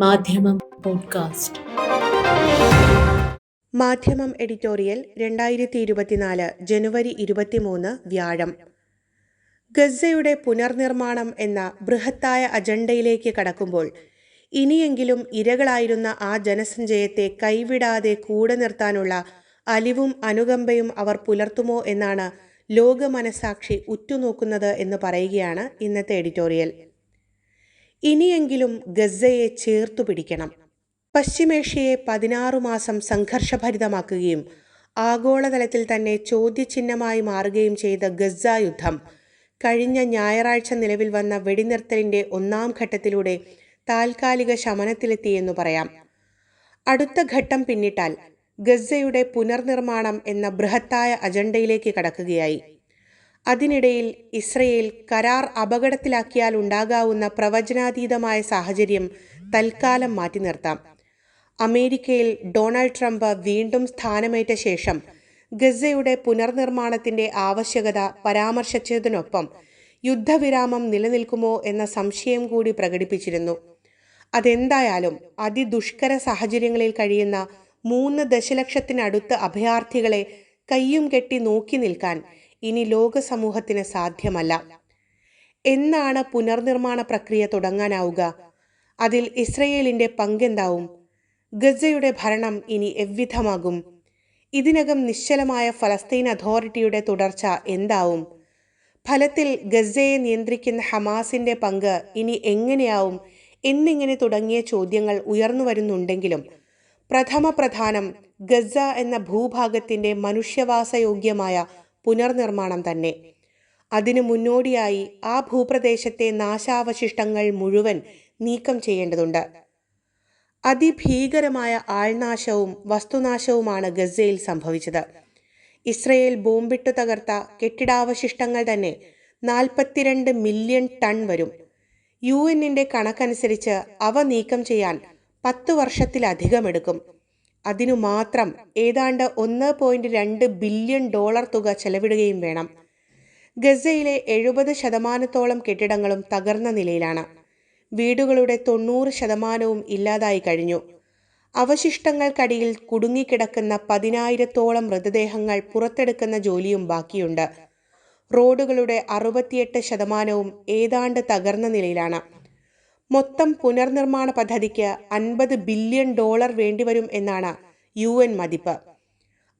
മാധ്യമം പോഡ്കാസ്റ്റ്. മാധ്യമം എഡിറ്റോറിയൽ രണ്ടായിരത്തി ഇരുപത്തിനാല് ജനുവരി ഇരുപത്തിമൂന്ന് വ്യാഴം. ഗസയുടെ പുനർനിർമ്മാണം എന്ന ബൃഹത്തായ അജണ്ടയിലേക്ക് കടക്കുമ്പോൾ ഇനിയെങ്കിലും ഇരകളായിരുന്ന ആ ജനസഞ്ചയത്തെ കൈവിടാതെ കൂടെ നിർത്താനുള്ള അലിവും അനുകമ്പയും അവർ പുലർത്തുമോ എന്നാണ് ലോകമനസാക്ഷി ഉറ്റുനോക്കുന്നത് എന്ന് പറയുകയാണ് ഇന്നത്തെ എഡിറ്റോറിയൽ. ഇനിയെങ്കിലും ഗസയെ ചേർത്തു പിടിക്കണം. പശ്ചിമേഷ്യയെ പതിനാറു മാസം സംഘർഷഭരിതമാക്കുകയും ആഗോളതലത്തിൽ തന്നെ ചോദ്യചിഹ്നമായി മാറുകയും ചെയ്ത ഗസ യുദ്ധം കഴിഞ്ഞ ഞായറാഴ്ച നിലവിൽ വന്ന വെടിനിർത്തലിന്റെ ഒന്നാം ഘട്ടത്തിലൂടെ താൽക്കാലിക ശമനത്തിലെത്തിയെന്നു പറയാം. അടുത്ത ഘട്ടം പിന്നിട്ടാൽ ഗസയുടെ പുനർനിർമ്മാണം എന്ന ബൃഹത്തായ അജണ്ടയിലേക്ക് കടക്കുകയായി. അതിനിടയിൽ ഇസ്രയേൽ കരാർ അപകടത്തിലാക്കിയാൽ ഉണ്ടാകാവുന്ന പ്രവചനാതീതമായ സാഹചര്യം തൽക്കാലം മാറ്റി നിർത്താം. അമേരിക്കയിൽ ഡൊണാൾഡ് ട്രംപ് വീണ്ടും സ്ഥാനമേറ്റ ശേഷം ഗസയുടെ പുനർനിർമ്മാണത്തിന്റെ ആവശ്യകത പരാമർശിച്ചതിനൊപ്പം യുദ്ധവിരാമം നിലനിൽക്കുമോ എന്ന സംശയം കൂടി പ്രകടിപ്പിച്ചിരുന്നു. അതെന്തായാലും അതിദുഷ്കര സാഹചര്യങ്ങളിൽ കഴിയുന്ന മൂന്ന് ദശലക്ഷത്തിനടുത്ത് അഭയാർത്ഥികളെ കയ്യും കെട്ടി നോക്കി നിൽക്കാൻ ഇനി ലോക സമൂഹത്തിന് സാധ്യമല്ല. എന്നാണ് പുനർനിർമ്മാണ പ്രക്രിയ തുടങ്ങാനാവുക. അതിൽ ഇസ്രയേലിന്റെ പങ്കെന്താവും? ഗസയുടെ ഭരണം ഇനി എവ്വിധമാകും? ഇതിനകം നിശ്ചലമായ ഫലസ്തീൻ അതോറിറ്റിയുടെ തുടർച്ച എന്താവും? ഫലത്തിൽ ഗസയെ നിയന്ത്രിക്കുന്ന ഹമാസിന്റെ പങ്ക് ഇനി എങ്ങനെയാവും? എന്നിങ്ങനെ തുടങ്ങിയ ചോദ്യങ്ങൾ ഉയർന്നു വരുന്നുണ്ടെങ്കിലും പ്രഥമ പ്രധാനം ഗസ എന്ന ഭൂഭാഗത്തിന്റെ മനുഷ്യവാസയോഗ്യമായ പുനർനിർമ്മാണം തന്നെ. അതിനു മുന്നോടിയായി ആ ഭൂപ്രദേശത്തെ നാശാവശിഷ്ടങ്ങൾ മുഴുവൻ നീക്കം ചെയ്യേണ്ടതുണ്ട്. അതിഭീകരമായ ആൾനാശവും വസ്തുനാശവുമാണ് ഗസയിൽ സംഭവിച്ചത്. ഇസ്രയേൽ ബോംബിട്ടു തകർത്ത കെട്ടിടാവശിഷ്ടങ്ങൾ തന്നെ നാൽപ്പത്തിരണ്ട് മില്യൺ ടൺ വരും. യു എന്നിന്റെ കണക്കനുസരിച്ച് അവ നീക്കം ചെയ്യാൻ പത്ത് വർഷത്തിലധികമെടുക്കും. അതിനു മാത്രം ഏതാണ്ട് ഒന്ന് പോയിന്റ് രണ്ട് ബില്യൺ ഡോളർ തുക ചെലവിടുകയും വേണം. ഗസയിലെ എഴുപത് ശതമാനത്തോളം കെട്ടിടങ്ങളും തകർന്ന നിലയിലാണ്. വീടുകളുടെ തൊണ്ണൂറ് ശതമാനവും ഇല്ലാതായി കഴിഞ്ഞു. അവശിഷ്ടങ്ങൾക്കടിയിൽ കുടുങ്ങിക്കിടക്കുന്ന പതിനായിരത്തോളം മൃതദേഹങ്ങൾ പുറത്തെടുക്കുന്ന ജോലിയും ബാക്കിയുണ്ട്. റോഡുകളുടെ അറുപത്തിയെട്ട് ശതമാനവും ഏതാണ്ട് തകർന്ന നിലയിലാണ്. മൊത്തം പുനർനിർമ്മാണ പദ്ധതിക്ക് അൻപത് ബില്യൺ ഡോളർ വേണ്ടിവരും എന്നാണ് യു എൻ മതിപ്പ്.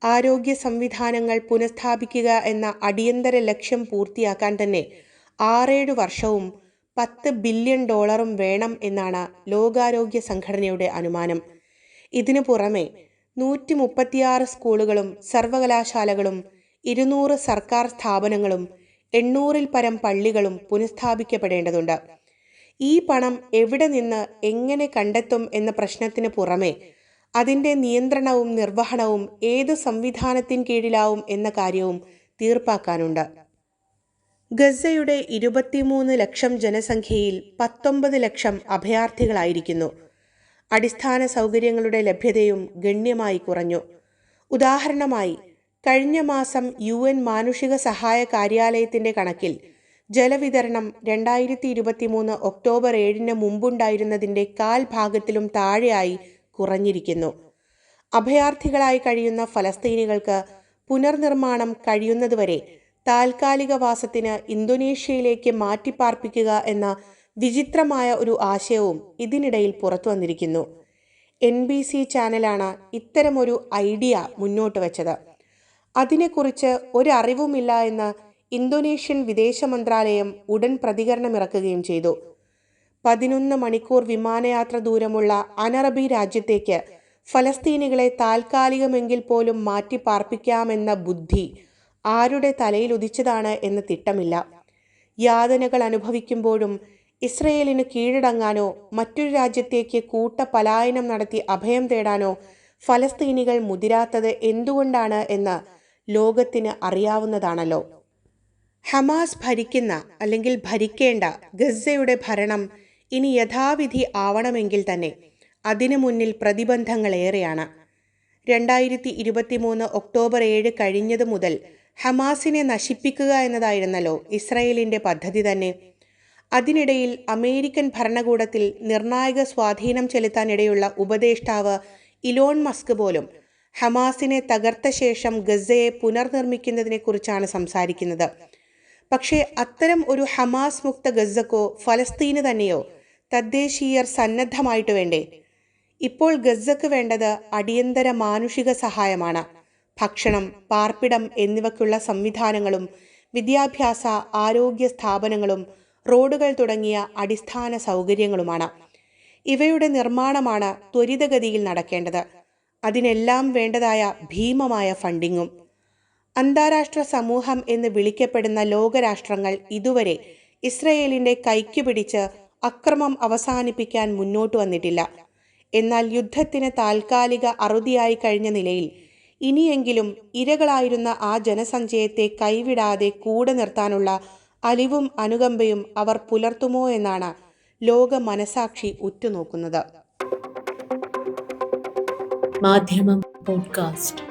ആരോഗ്യ സംവിധാനങ്ങൾ പുനഃസ്ഥാപിക്കുക എന്ന അടിയന്തര ലക്ഷ്യം പൂർത്തിയാക്കാൻ തന്നെ ആറേഴ് വർഷവും പത്ത് ബില്യൺ ഡോളറും വേണം എന്നാണ് ലോകാരോഗ്യ സംഘടനയുടെ അനുമാനം. ഇതിനു പുറമെ നൂറ്റി മുപ്പത്തിയാറ് സ്കൂളുകളും സർവകലാശാലകളും ഇരുന്നൂറ് സർക്കാർ സ്ഥാപനങ്ങളും എണ്ണൂറിൽ പരം പള്ളികളും പുനഃസ്ഥാപിക്കപ്പെടേണ്ടതുണ്ട്. ഈ പണം എവിടെ നിന്ന് എങ്ങനെ കണ്ടെത്തും എന്ന പ്രശ്നത്തിന് പുറമെ അതിന്റെ നിയന്ത്രണവും നിർവഹണവും ഏത് സംവിധാനത്തിൻ കീഴിലാവും എന്ന കാര്യവും തീർപ്പാക്കാനുണ്ട്. ഗസയുടെ ഇരുപത്തിമൂന്ന് ലക്ഷം ജനസംഖ്യയിൽ പത്തൊമ്പത് ലക്ഷം അഭയാർത്ഥികളായിരിക്കുന്നു. അടിസ്ഥാന സൗകര്യങ്ങളുടെ ലഭ്യതയും ഗണ്യമായി കുറഞ്ഞു. ഉദാഹരണമായി കഴിഞ്ഞ മാസം യു എൻ മാനുഷിക സഹായ കാര്യാലയത്തിന്റെ കണക്കിൽ ജലവിതരണം രണ്ടായിരത്തി ഇരുപത്തിമൂന്ന് ഒക്ടോബർ ഏഴിന് മുമ്പുണ്ടായിരുന്നതിന്റെ കാൽ ഭാഗത്തിലും താഴെയായി കുറഞ്ഞിരിക്കുന്നു. അഭയാർത്ഥികളായി കഴിയുന്ന ഫലസ്തീനികൾക്ക് പുനർനിർമ്മാണം കഴിയുന്നതുവരെ താൽക്കാലിക വാസത്തിന് ഇന്തോനേഷ്യയിലേക്ക് മാറ്റിപ്പാർപ്പിക്കുക എന്ന വിചിത്രമായ ഒരു ആശയവും ഇതിനിടയിൽ പുറത്തു വന്നിരിക്കുന്നു. എൻ ബി സി ചാനലാണ് ഇത്തരമൊരു ഐഡിയ മുന്നോട്ട് വച്ചത് അതിനെക്കുറിച്ച് ഒരറിവുമില്ല എന്ന് ഇന്തോനേഷ്യൻ വിദേശ മന്ത്രാലയം ഉടൻ പ്രതികരണമിറക്കുകയും ചെയ്തു. പതിനൊന്ന് മണിക്കൂർ വിമാനയാത്ര ദൂരമുള്ള അനറബി രാജ്യത്തേക്ക് ഫലസ്തീനികളെ താൽക്കാലികമെങ്കിൽ പോലും മാറ്റി പാർപ്പിക്കാമെന്ന ബുദ്ധി ആരുടെ തലയിൽ ഉദിച്ചതാണ് എന്ന് തിട്ടമില്ല. യാതനകൾ അനുഭവിക്കുമ്പോഴും ഇസ്രയേലിന് കീഴടങ്ങാനോ മറ്റൊരു രാജ്യത്തേക്ക് കൂട്ട പലായനം നടത്തി അഭയം തേടാനോ ഫലസ്തീനികൾ മുതിരാത്തത് എന്തുകൊണ്ടാണ് എന്ന് ലോകത്തിന് അറിയാവുന്നതാണല്ലോ. ഹമാസ് ഭരിക്കുന്ന അല്ലെങ്കിൽ ഭരിക്കേണ്ട ഗസയുടെ ഭരണം ഇനി യഥാവിധി ആവണമെങ്കിൽ തന്നെ അതിനു മുന്നിൽ പ്രതിബന്ധങ്ങളേറെയാണ്. രണ്ടായിരത്തി ഇരുപത്തിമൂന്ന് ഒക്ടോബർ ഏഴ് കഴിഞ്ഞതു മുതൽ ഹമാസിനെ നശിപ്പിക്കുക എന്നതായിരുന്നല്ലോ ഇസ്രയേലിന്റെ പദ്ധതി തന്നെ. അതിനിടയിൽ അമേരിക്കൻ ഭരണകൂടത്തിൽ നിർണായക സ്വാധീനം ചെലുത്താനിടയുള്ള ഉപദേഷ്ടാവ് ഇലോൺ മസ്ക് പോലും ഹമാസിനെ തകർത്ത ശേഷം ഗസയെ പുനർനിർമ്മിക്കുന്നതിനെക്കുറിച്ചാണ് സംസാരിക്കുന്നത്. പക്ഷേ അത്തരം ഒരു ഹമാസ് മുക്ത ഗസക്കോ ഫലസ്തീന് തന്നെയോ തദ്ദേശീയർ സന്നദ്ധമായിട്ട് വേണ്ടേ? ഇപ്പോൾ ഗസക്ക് വേണ്ടത് അടിയന്തര മാനുഷിക സഹായമാണ്. ഭക്ഷണം പാർപ്പിടം എന്നിവയ്ക്കുള്ള സംവിധാനങ്ങളും വിദ്യാഭ്യാസ ആരോഗ്യ സ്ഥാപനങ്ങളും റോഡുകൾ തുടങ്ങിയ അടിസ്ഥാന സൗകര്യങ്ങളുമാണ്. ഇവയുടെ നിർമ്മാണമാണ് ത്വരിതഗതിയിൽ നടക്കേണ്ടത്. അതിനെല്ലാം വേണ്ടതായ ഭീമമായ ഫണ്ടിങ്ങും അന്താരാഷ്ട്ര സമൂഹം എന്ന് വിളിക്കപ്പെടുന്ന ലോകരാഷ്ട്രങ്ങൾ ഇതുവരെ ഇസ്രയേലിന്റെ കൈക്ക് പിടിച്ച് അക്രമം അവസാനിപ്പിക്കാൻ മുന്നോട്ട് വന്നിട്ടില്ല. എന്നാൽ യുദ്ധത്തിന് താൽക്കാലിക അറുതിയായി കഴിഞ്ഞ നിലയിൽ ഇനിയെങ്കിലും ഇരകളായിരുന്ന ആ ജനസഞ്ചയത്തെ കൈവിടാതെ കൂടെ നിർത്താനുള്ള അലിവും അനുകമ്പയും അവർ പുലർത്തുമോ എന്നാണ് ലോക മനസാക്ഷി ഉറ്റുനോക്കുന്നത്. മാധ്യമം പോഡ്കാസ്റ്റ്.